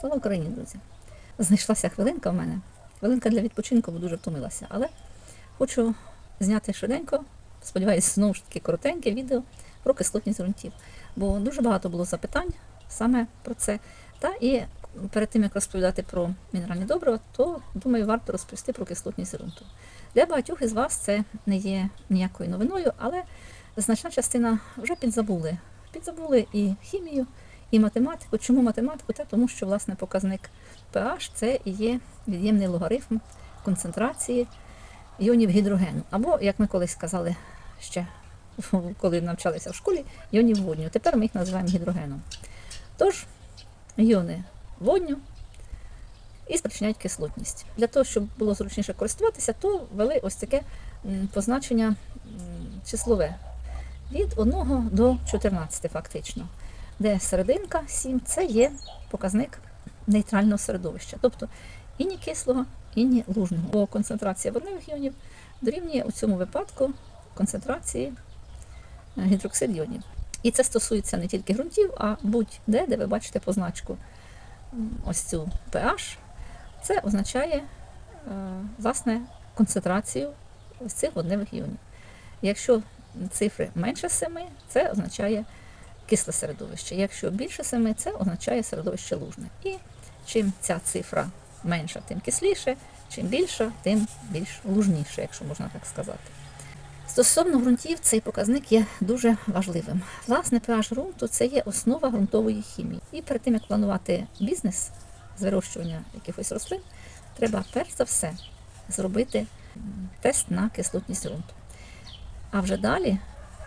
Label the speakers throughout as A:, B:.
A: Слава Україні, друзі! Знайшлася хвилинка в мене. Хвилинка для відпочинку, бо дуже втомилася. Але хочу зняти швиденько, сподіваюся, знову ж таки коротеньке відео про кислотність ґрунтів. Бо дуже багато було запитань саме про це. Та і перед тим як розповідати про мінеральні добрива, то думаю, варто розповісти про кислотність ґрунту. Для багатьох із вас це не є ніякою новиною, але значна частина вже підзабули. Підзабули і хімію, і математику. Чому математику? Та тому що власне показник pH це і є від'ємний логарифм концентрації іонів гідрогену. Або, як ми колись казали ще, коли навчалися в школі, іонів водню. Тепер ми їх називаємо гідрогеном. Тож, іони водню і спричиняють кислотність. Для того, щоб було зручніше користуватися, то ввели ось таке позначення числове від 1 до 14 фактично, де серединка 7 це є показник нейтрального середовища, тобто і ні кислого, і ні лужного. Бо концентрація водневих іонів дорівнює у цьому випадку концентрації е, гідроксид іонів. І це стосується не тільки ґрунтів, а будь-де, де ви бачите позначку ось цю pH, це означає е, власне концентрацію ось цих водневих іонів. Якщо цифри менше 7, це означає кисле середовище. Якщо більше 7, це означає середовище лужне. І чим ця цифра менша, тим кисліше, чим більша, тим більш лужніше, якщо можна так сказати. Стосовно ґрунтів, цей показник є дуже важливим. Власне, pH ґрунту це є основа ґрунтової хімії. І перед тим, як планувати бізнес з вирощування якихось рослин, треба перш за все зробити тест на кислотність ґрунту. А вже далі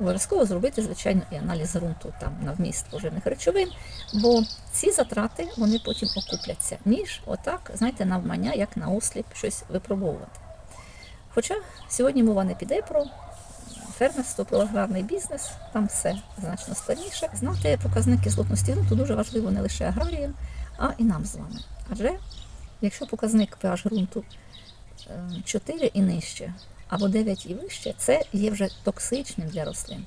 A: обов'язково зробити, звичайно, і аналіз ґрунту там на вміст поживних речовин, бо ці затрати вони потім окупляться, ніж отак, знаєте, навмання, як на осліп щось випробовувати. Хоча сьогодні мова не піде про фермерство, про аграрний бізнес, там все значно складніше. Знати показник кислотності ґрунту дуже важливо не лише аграріям, а і нам з вами. Адже якщо показник pH ґрунту е, 4 і нижче, або 9 і вище, це є вже токсичним для рослин.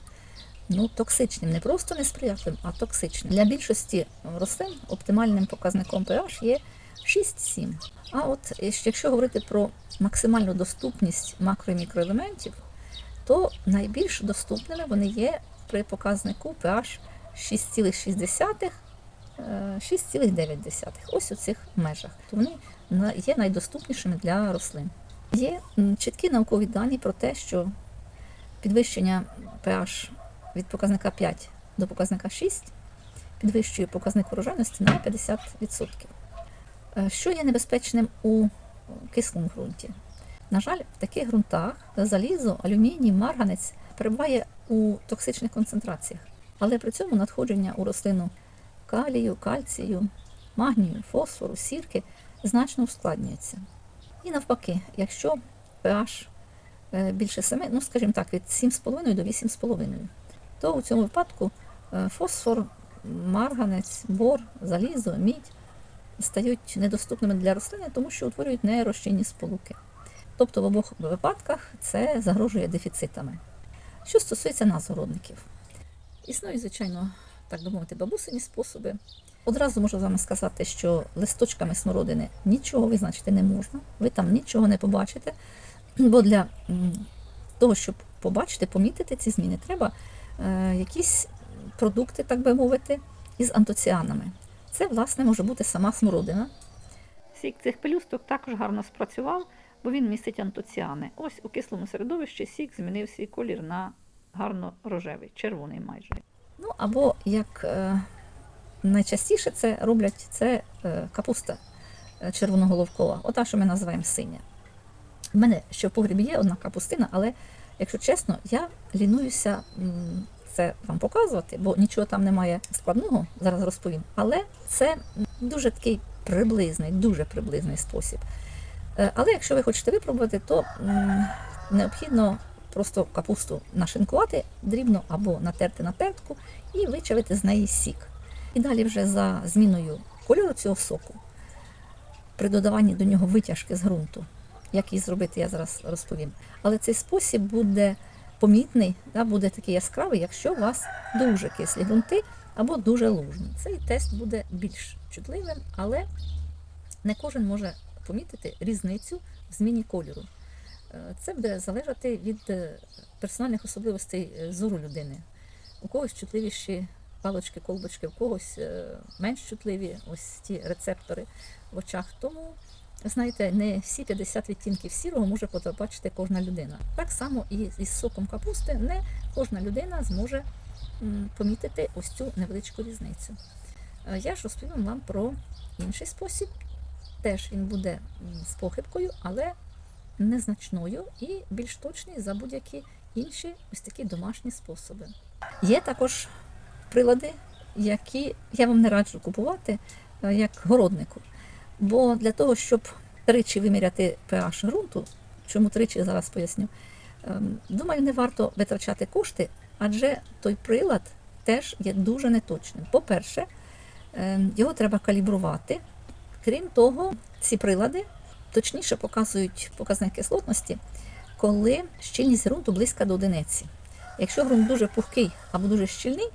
A: Ну, токсичним, не просто несприятливим, а токсичним. Для більшості рослин оптимальним показником pH є 6-7. А от якщо говорити про максимальну доступність макро- і мікроелементів, то найбільш доступними вони є при показнику pH 6,6, е, 6,9. Ось у цих межах. То вони є найдоступнішими для рослин. Є чіткі наукові дані про те, що підвищення pH від показника 5 до показника 6 підвищує показник урожайності на 50%. Е, Що є небезпечним у кислому ґрунті? На жаль, в таких ґрунтах залізо, алюміній, марганець перебуває у токсичних концентраціях, але при цьому надходження у рослину калію, кальцію, магнію, фосфору, сірки значно ускладнюється. І навпаки, якщо pH е, більше 7, ну скажімо так, від 7,5 до 8,5, то у цьому випадку е, фосфор, марганець, бор, залізо, мідь стають недоступними для рослини, тому що утворюють нерозчинні сполуки. Тобто в обох випадках це загрожує дефіцитами. Що стосується нас, городників, існують, звичайно, так би мовити, бабусині способи. Одразу можу з вами сказати, що листочками смородини нічого визначити не можна, ви там нічого не побачите, бо для того, щоб побачити, помітити ці зміни, треба е, якісь продукти, так би мовити, із антоціанами. Це, власне, може бути сама смородина. Сік цих пелюсток також гарно спрацював, бо він містить антоціани. Ось у кислому середовищі сік змінив свій колір на гарно рожевий, червоний майже. Ну або як е, найчастіше це роблять це е, капуста е, червоноголовкова, ота, що ми називаємо синя. У мене ще в погрібі є одна капустина, але якщо чесно, я лінуюся це вам показувати, бо нічого там немає складного, зараз розповім. Але це дуже такий приблизний, дуже приблизний спосіб. Е, Але якщо ви хочете випробувати, то необхідно просто капусту нашинкувати дрібно або натерти на тертку і вичавити з неї сік. І далі вже за зміною кольору цього соку, при додаванні до нього витяжки з ґрунту, як її зробити, я зараз розповім. Але цей спосіб буде помітний, да, буде такий яскравий, якщо у вас дуже кислі ґрунти або дуже лужні. Цей тест буде більш чутливим, але не кожен може помітити різницю в зміні кольору. Е, Це буде залежати від е, персональних особливостей е, зору людини. У когось чутливіші палочки, колбочки, у когось е, менш чутливі ось ті рецептори в очах. Тому, знаєте, не всі 50 відтінків сірого може побачити кожна людина. Так само і із соком капусти не кожна людина зможе помітити ось цю невеличку різницю. Е, Я ж розповім вам про інший спосіб. Теж він буде з похибкою, але незначною і більш точний за будь-які інші ось такі домашні способи. Є також прилади, які я вам не раджу купувати е, як городнику. Бо для того, щоб тричі виміряти pH ґрунту, чому тричі зараз поясню, ем, думаю, не варто витрачати кошти, адже той прилад теж є дуже неточним. По-перше, ем, його треба калібрувати. Крім того, ці прилади точніше показують показник кислотності, коли щільність ґрунту близька до одиниці. Якщо ґрунт дуже пухкий або дуже щільний,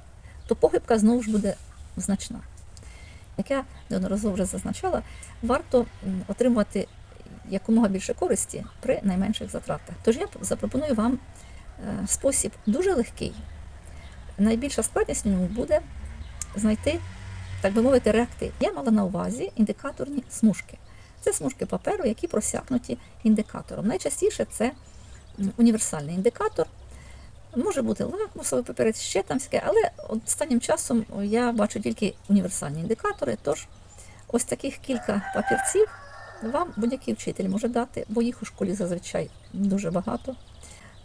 A: то похибка знову ж буде значна. Як я неодноразово вже зазначала, варто отримувати якомога більше користі при найменших затратах. Тож я запропоную вам е, спосіб дуже легкий. Найбільша складність в ньому буде знайти, так би мовити, реактив. Я мала на увазі індикаторні смужки. Це смужки паперу, які просякнуті індикатором. Найчастіше це універсальний індикатор. Може бути лакмусовий папірець, ще там всяке, але останнім часом я бачу тільки універсальні індикатори. Тож ось таких кілька папірців вам будь-який вчитель може дати, бо їх у школі зазвичай дуже багато.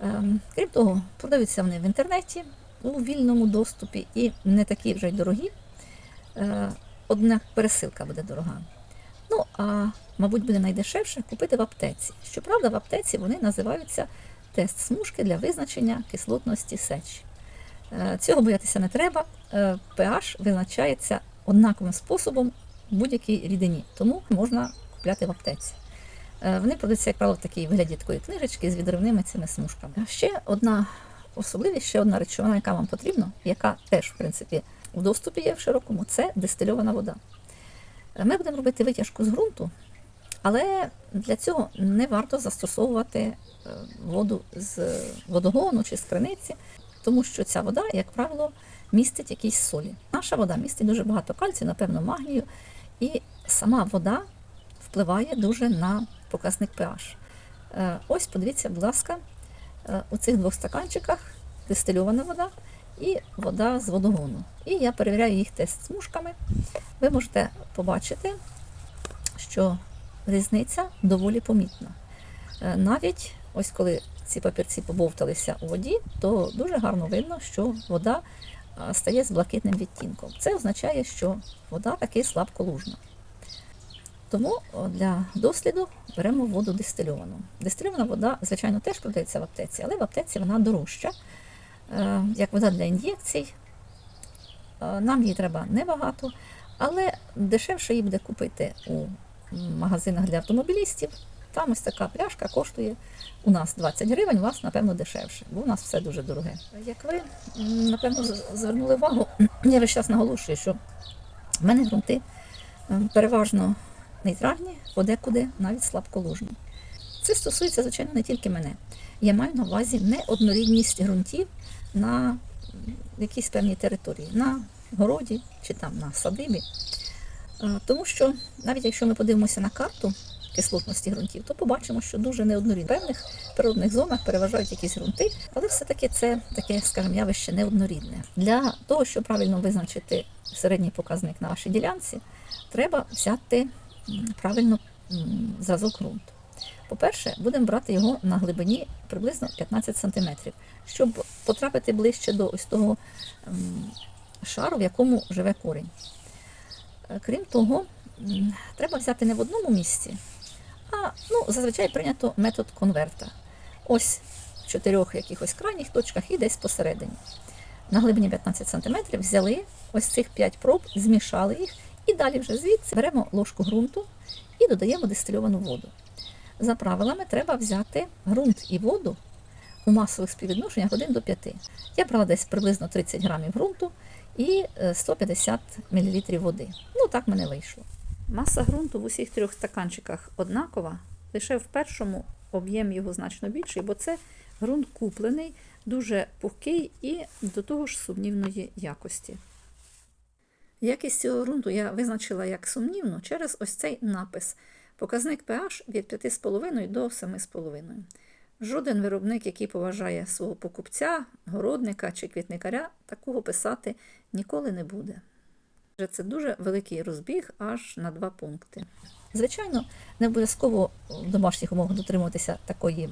A: Ем, Крім того, продаються вони в інтернеті у вільному доступі і не такі вже й дорогі. Е, Однак пересилка буде дорога. Ну, а мабуть, буде найдешевше купити в аптеці. Щоправда, в аптеці вони називаються тест смужки для визначення кислотності сечі. Е, Цього боятися не треба. Е, pH визначається однаковим способом в будь-якій рідині, тому можна купляти в аптеці. Е, Вони продаються, як правило, в такій вигляді такої книжечки з відривними цими смужками. Ще одна особливість, ще одна речовина, яка вам потрібна, яка теж, в принципі, в доступі є в широкому, це дистильована вода. Е, Ми будемо робити витяжку з ґрунту, але для цього не варто застосовувати е, воду з водогону чи з криниці, тому що ця вода, як правило, містить якісь солі. Наша вода містить дуже багато кальцію, напевно, магнію, і сама вода впливає дуже на показник pH. Е, Ось подивіться, будь ласка, е, у цих двох стаканчиках дистильована вода і вода з водогону. І я перевіряю їх тест смужками. Ви можете побачити, що різниця доволі помітна. Е, Навіть ось коли ці папірці побовталися у воді, то дуже гарно видно, що вода стає з блакитним відтінком. Це означає, що вода таки слабколужна. Тому для досліду беремо воду дистильовану. Дистильована вода, звичайно, теж продається в аптеці, але в аптеці вона дорожча, е, як вода для ін'єкцій. Е, Нам її треба небагато, але дешевше її буде купити у магазинах для автомобілістів. Там ось така пляшка коштує у нас 20 гривень, у вас, напевно, дешевше, бо у нас все дуже дороге. Як ви, напевно, звернули увагу, я весь час наголошую, що в мене ґрунти переважно нейтральні, подекуди навіть слабколужні. Це стосується, звичайно, не тільки мене. Я маю на увазі неоднорідність ґрунтів на якійсь певній території, на городі чи там на садибі. Тому що навіть якщо ми подивимося на карту кислотності ґрунтів, то побачимо, що дуже неоднорідно. В певних природних зонах переважають якісь ґрунти, але все-таки це таке, скажімо, явище неоднорідне. Для того, щоб правильно визначити середній показник на вашій ділянці, треба взяти правильно зразок ґрунту. По-перше, будемо брати його на глибині приблизно 15 см, щоб потрапити ближче до ось того шару, в якому живе корінь. Е, Крім того, треба взяти не в одному місці, а ну, зазвичай прийнято метод конверта. Ось в чотирьох якихось крайніх точках і десь посередині. На глибині 15 см взяли ось цих 5 проб, змішали їх, і далі вже звідси беремо ложку ґрунту і додаємо дистильовану воду. За правилами треба взяти ґрунт і воду у масових співвідношеннях 1 до 5. Я брала десь приблизно 30 грамів ґрунту і е, 150 мл води. Ну, так мене вийшло. Маса ґрунту в усіх трьох стаканчиках однакова, лише в першому об'єм його значно більший, бо це ґрунт куплений, дуже пухкий і до того ж сумнівної якості. Якість цього ґрунту я визначила як сумнівну через ось цей напис. Показник pH від 5,5 до 7,5. Жоден виробник, який поважає свого покупця, городника чи квітникаря, такого писати ніколи не буде. Це дуже великий розбіг аж на два пункти. Звичайно, не обов'язково в домашніх умовах дотримуватися такої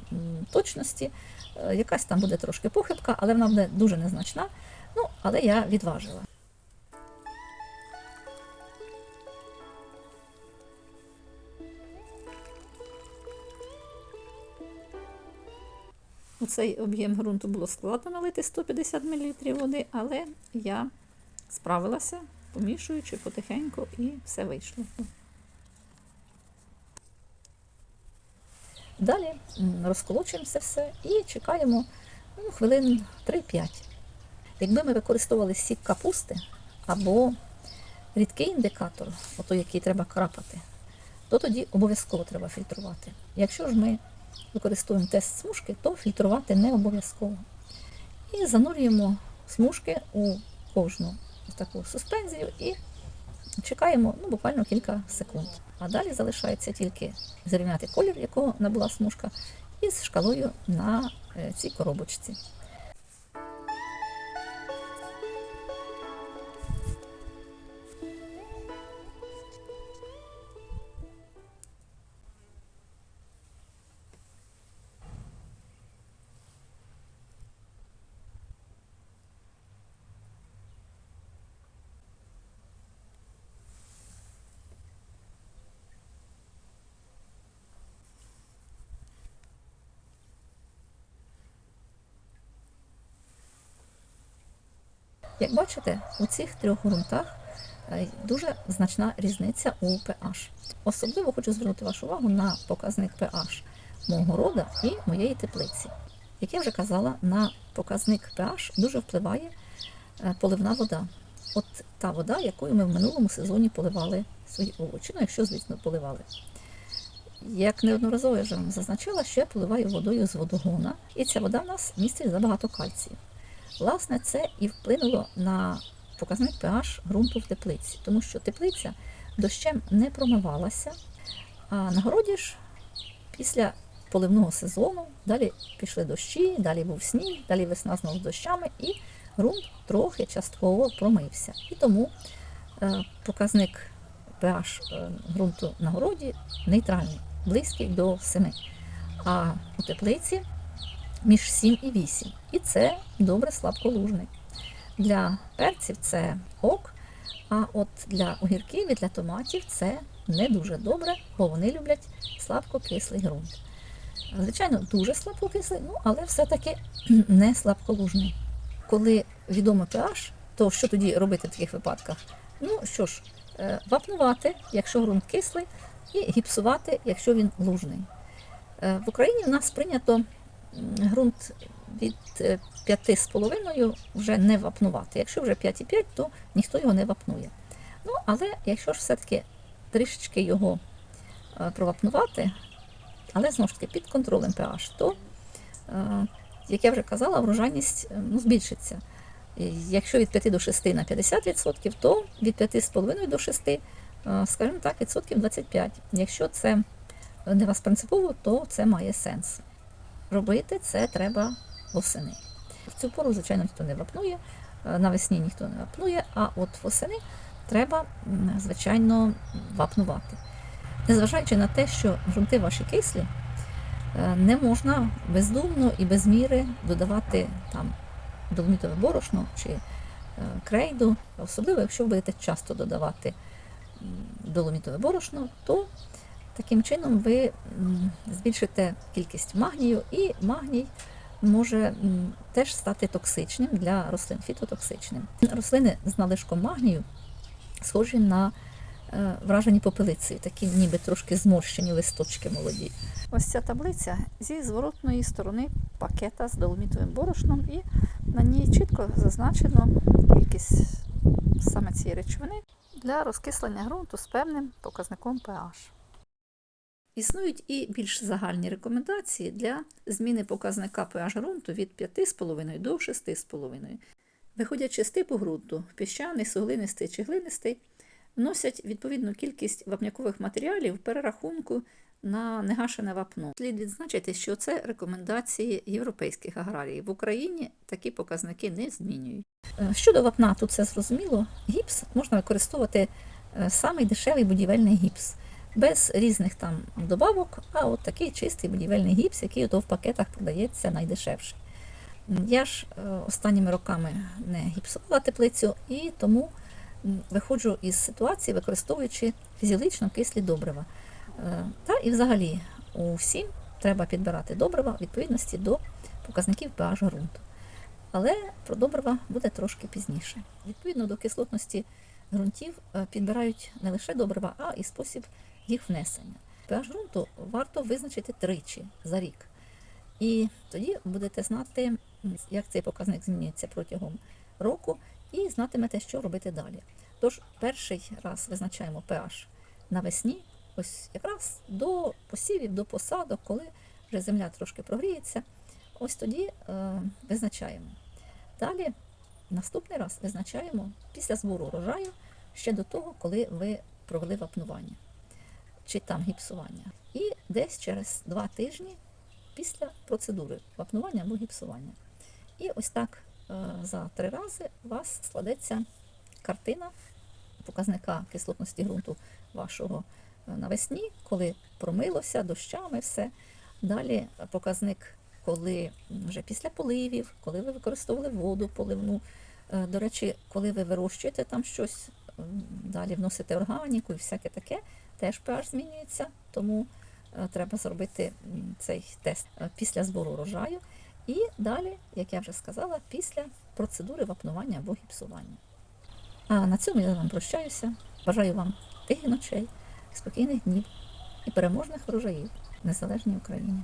A: точності. Е, Якась там буде трошки похибка, але вона буде дуже незначна. Ну, але я відважила. У цей об'єм ґрунту було складно налити 150 мл води, але я справилася, помішуючи потихеньку, і все вийшло. Далі розколочуємо це все і чекаємо ну, хвилин 3-5. Якби ми використовували сік капусти або рідкий індикатор, ото який треба крапати, то тоді обов'язково треба фільтрувати. Якщо ж ми використовуємо тест смужки, то фільтрувати не обов'язково. І занурюємо смужки у кожну таку суспензію і чекаємо ну, буквально кілька секунд. А далі залишається тільки зрівняти колір, якого набула смужка, із шкалою на е, цій коробочці. Як бачите, у цих трьох ґрунтах е, дуже значна різниця у pH. Особливо хочу звернути вашу увагу на показник pH мого рода і моєї теплиці. Як я вже казала, на показник pH дуже впливає е, поливна вода. От та вода, якою ми в минулому сезоні поливали свої овочі. Ну, якщо, звісно, поливали. Як неодноразово я вже вам зазначала, що я поливаю водою з водогона, і ця вода в нас містить забагато кальцію. Власне, це і вплинуло на показник pH ґрунту в теплиці, тому що теплиця дощем не промивалася, а на городі ж після поливного сезону далі пішли дощі, далі був сніг, далі весна знову з дощами, і ґрунт трохи частково промився. І тому е, показник pH е, ґрунту на городі нейтральний, близький до 7. А у теплиці між 7 і 8. І це добре слабколужний. Для перців це ок, а от для огірків і для томатів це не дуже добре, бо вони люблять слабкокислий ґрунт. Звичайно, дуже слабкокислий, ну але все-таки не слабколужний. Коли відомо pH, то що тоді робити в таких випадках? Ну що ж, е, вапнувати, якщо ґрунт кислий, і гіпсувати, якщо він лужний. Е, В Україні в нас прийнято ґрунт від е, 5,5 вже не вапнувати. Якщо вже 5,5, то ніхто його не вапнує. Ну, але якщо ж все-таки трішечки його е, провапнувати, але знову ж таки під контролем pH, то, е, як я вже казала, врожайність е, ну, збільшиться. Якщо від 5 до 6 на 50%, то від 5,5 до 6, е, скажімо так, відсотків 25. Якщо це не вас принципово, то це має сенс. Робити це треба восени. В цю пору, звичайно, ніхто не вапнує, е, навесні ніхто не вапнує, а от восени треба, звичайно, вапнувати. Незважаючи на те, що ґрунти ваші кислі, е, не можна бездумно і без міри додавати там доломітове борошно чи е, крейду, особливо якщо ви будете часто додавати доломітове борошно, то таким чином ви збільшите кількість магнію, і магній може теж стати токсичним для рослин, фітотоксичним. Рослини з надлишком магнію схожі на е, вражені попелицею, такі ніби трошки зморщені листочки молоді. Ось ця таблиця зі зворотної сторони пакета з доломітовим борошном, і на ній чітко зазначено кількість саме цієї речовини для розкислення ґрунту з певним показником pH. Існують і більш загальні рекомендації для зміни показника pH ґрунту від 5,5 до 6,5. Виходячи з типу ґрунту, піщаний, суглинистий чи глинистий, вносять відповідну кількість вапнякових матеріалів в перерахунку на негашене вапно. Слід відзначити, що це рекомендації європейських аграріїв. В Україні такі показники не змінюють. Е, Щодо вапна, тут все зрозуміло. Гіпс можна використовувати е, самий дешевий будівельний гіпс, без різних там добавок, а от такий чистий будівельний гіпс, який ото в пакетах продається найдешевший. Я ж е, останніми роками не гіпсувала теплицю і тому виходжу із ситуації, використовуючи фізіологічно кислі добрива. Е, Та і взагалі усім треба підбирати добрива в відповідності до показників pH ґрунту. Але про добрива буде трошки пізніше. Відповідно до кислотності ґрунтів е, підбирають не лише добрива, а і спосіб їх внесення. pH ґрунту варто визначити тричі за рік. І тоді будете знати, як цей показник змінюється протягом року, і знатимете, що робити далі. Тож, перший раз визначаємо pH навесні, ось якраз до посівів, до посадок, коли вже земля трошки прогріється, ось тоді е, визначаємо. Далі, наступний раз визначаємо після збору урожаю ще до того, коли ви провели вапнування чи там гіпсування. І десь через два тижні після процедури вапнування або гіпсування. І ось так е, за три рази у вас складеться картина показника кислотності ґрунту вашого е, навесні, коли промилося дощами все. Далі показник, коли вже після поливів, коли ви використовували воду поливну. Е, До речі, коли ви вирощуєте там щось, далі вносите органіку і всяке таке, теж pH змінюється, тому е, треба зробити цей тест е, після збору урожаю. І далі, як я вже сказала, після процедури вапнування або гіпсування. А на цьому я вам прощаюся. Бажаю вам тихих ночей, спокійних днів і переможних врожаїв в незалежній Україні.